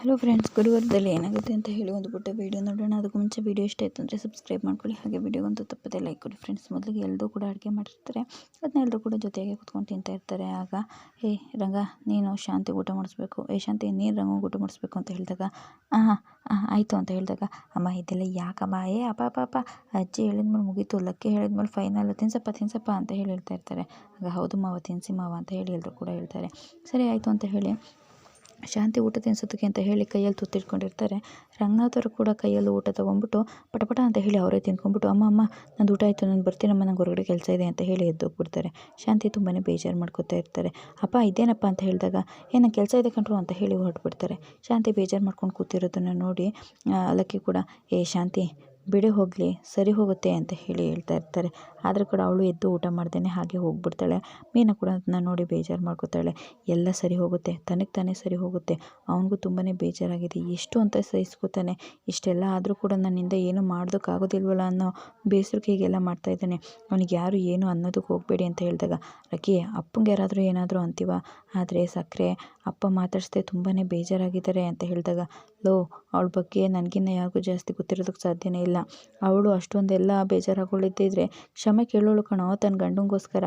Hello friends ಗುರುವಾರದಲ್ಲಿ ಏನಾಗುತ್ತೆ ಅಂತ ಹೇಳಿ ಒಂದು ಪುಟ್ಟ ವೀಡಿಯೋ ನೋಡೋಣ. ಅದಕ್ಕೂ ಮುಂಚೆ ವೀಡಿಯೋ ಇಷ್ಟ ಆಯಿತು ಅಂದರೆ ಸಬ್ಸ್ಕ್ರೈಬ್ ಮಾಡ್ಕೊಳ್ಳಿ. ಹಾಗೆ ವೀಡಿಯೋಗಂತೂ ತಪ್ಪದೆ ಲೈಕ್ ಕೊಡಿ ಫ್ರೆಂಡ್ಸ್ ಮೊದಲಿಗೆ ಎಲ್ಲರೂ ಕೂಡ ಅಡುಗೆ ಮಾಡಿರ್ತಾರೆ ಅದನ್ನ ಎಲ್ಲರೂ ಕೂಡ ಜೊತೆಗೆ ಕುತ್ಕೊಂಡು ತಿಂತಾ ಇರ್ತಾರೆ. ಆಗ ಏ ರಂಗ, ನೀನು ಶಾಂತಿ ಊಟ ಮಾಡಿಸ್ಬೇಕು. ಏ ಶಾಂತಿ, ನೀನು ರಂಗ ಊಟ ಮಾಡಿಸ್ಬೇಕು ಅಂತ ಹೇಳಿದಾಗ ಹಾಂ ಆಯಿತು ಅಂತ ಹೇಳಿದಾಗ, ಅಮ್ಮ, ಇದೆಲ್ಲ ಯಾಕಮ್ಮ? ಏ, ಅಪ್ಪ ಅಪ್ಪ ಅಪ್ಪ. ಅಜ್ಜಿ ಹೇಳಿದ್ಮೇಲೆ ಮುಗೀತು. ಲಕ್ಕಿ ಹೇಳಿದ್ಮೇಲೆ ಫೈನಲ್ ತಿನ್ಸಪ್ಪ ತಿನ್ಸಪ್ಪ ಅಂತ ಹೇಳಿ ಹೇಳ್ತಾ ಇರ್ತಾರೆ. ಆಗ, ಹೌದು ಮಾವ, ತಿನ್ಸಿ ಮಾವ ಅಂತ ಹೇಳಿ ಎಲ್ಲರೂ ಕೂಡ ಹೇಳ್ತಾರೆ. ಸರಿ, ಆಯಿತು ಅಂತ ಹೇಳಿ ಶಾಂತಿ ಊಟ ತಿನ್ಸೋದಕ್ಕೆ ಅಂತ ಹೇಳಿ ಕೈಯಲ್ಲಿ ತುತ್ತಿಟ್ಕೊಂಡಿರ್ತಾರೆ. ರಂಗನಾಥರು ಕೂಡ ಕೈಯಲ್ಲಿ ಊಟ ತೊಗೊಂಡ್ಬಿಟ್ಟು ಪಟಪಟ ಅಂತ ಹೇಳಿ ಅವರೇ ತಿನ್ಕೊಂಡ್ಬಿಟ್ಟು, ಅಮ್ಮ ಅಮ್ಮ, ನಂದು ಊಟ ಆಯಿತು, ನಾನು ಬರ್ತೀನಮ್ಮ ನಂಗೆ ಹೊರಗಡೆ ಕೆಲಸ ಇದೆ ಅಂತ ಹೇಳಿ ಎದ್ದೋಗ್ಬಿಡ್ತಾರೆ ಶಾಂತಿ ತುಂಬಾ ಬೇಜಾರು ಮಾಡ್ಕೋತಾ ಇರ್ತಾರೆ. ಅಪ್ಪ, ಇದೇನಪ್ಪ? ಅಂತ ಹೇಳಿದಾಗ, ಏ, ನಂಗೆ ಕೆಲಸ ಇದೆ ಕಣ್ರು ಅಂತ ಹೇಳಿ ಹೊರಟ್ಬಿಡ್ತಾರೆ. ಶಾಂತಿ ಬೇಜಾರು ಮಾಡ್ಕೊಂಡು ಕೂತಿರೋದನ್ನು ನೋಡಿ ಲಕ್ಕಿ ಕೂಡ, ಏ, ಶಾಂತಿ ಬಿಡಿ ಹೋಗಲಿ, ಸರಿ ಹೋಗುತ್ತೆ ಅಂತ ಹೇಳಿ ಹೇಳ್ತಾ ಇರ್ತಾರೆ. ಆದರೂ ಕೂಡ ಅವಳು ಎದ್ದು ಊಟ ಮಾಡ್ದೇ ಹಾಗೆ ಹೋಗ್ಬಿಡ್ತಾಳೆ. ಮೀನಾ ಕೂಡ ಅದನ್ನ ನೋಡಿ ಬೇಜಾರು ಮಾಡ್ಕೋತಾಳೆ. ಎಲ್ಲ ಸರಿ ಹೋಗುತ್ತೆ, ತನಗೆ ತಾನೇ ಸರಿ ಹೋಗುತ್ತೆ. ಅವನಿಗೂ ತುಂಬಾ ಬೇಜಾರಾಗಿದೆ. ಎಷ್ಟು ಅಂತ ಸಹಿಸ್ಕೋತಾನೆ. ಇಷ್ಟೆಲ್ಲ ಆದರೂ ಕೂಡ ನನ್ನಿಂದ ಏನು ಮಾಡೋದಕ್ಕಾಗೋದಿಲ್ವಲ್ಲ ಅನ್ನೋ ಬೇಸರಕ್ಕೆ ಹೀಗೆಲ್ಲ ಮಾಡ್ತಾ ಇದ್ದಾನೆ. ಅವನಿಗೆ ಯಾರು ಏನು ಅನ್ನೋದಕ್ಕೆ ಹೋಗಬೇಡಿ ಅಂತ ಹೇಳಿದಾಗ, ರಕಿ, ಅಪ್ಪಂಗೆ ಯಾರಾದರೂ ಏನಾದರೂ ಅಂತೀವ? ಆದರೆ ಸಕ್ಕರೆ ಅಪ್ಪ ಮಾತಾಡಿಸ್ದೆ ತುಂಬಾ ಬೇಜಾರಾಗಿದ್ದಾರೆ. ಅಂತ ಹೇಳಿದಾಗ, ಲೋ, ಅವಳ ಬಗ್ಗೆ ನನಗಿನ್ನ ಯಾರಿಗೂ ಜಾಸ್ತಿ ಗೊತ್ತಿರೋದಕ್ಕೆ ಸಾಧ್ಯನೇ ಇಲ್ಲ. ಅವಳು ಅಷ್ಟೊಂದೆಲ್ಲ ಬೇಜಾರಾಗೊಳಿದ್ದಿದ್ರೆ ಕ್ಷಮೆ ಕೇಳೋಳು ಕಣೋ ತನ್ನ ಗಂಡನಿಗೋಸ್ಕರ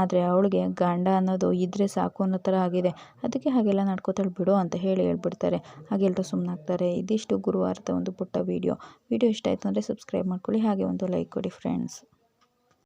ಆದರೆ ಅವಳಿಗೆ ಗಂಡ ಅನ್ನೋದು ಇದ್ದರೆ ಸಾಕು ಅನ್ನೋ ಥರ ಆಗಿದೆ. ಅದಕ್ಕೆ ಹಾಗೆಲ್ಲ ನಡ್ಕೋತಾಳೆ ಬಿಡು ಅಂತ ಹೇಳಿ ಹೇಳ್ಬಿಡ್ತಾರೆ. ಹಾಗೆಲ್ಲರೂ ಸುಮ್ಮನಾಗ್ತಾರೆ ಇದಿಷ್ಟು ಗುರುವಾರದ ಒಂದು ಪುಟ್ಟ ವೀಡಿಯೋ. ವೀಡಿಯೋ ಇಷ್ಟ ಆಯಿತು ಅಂದರೆ ಸಬ್ಸ್ಕ್ರೈಬ್ ಮಾಡ್ಕೊಳ್ಳಿ. ಹಾಗೆ ಒಂದು ಲೈಕ್ ಕೊಡಿ ಫ್ರೆಂಡ್ಸ್.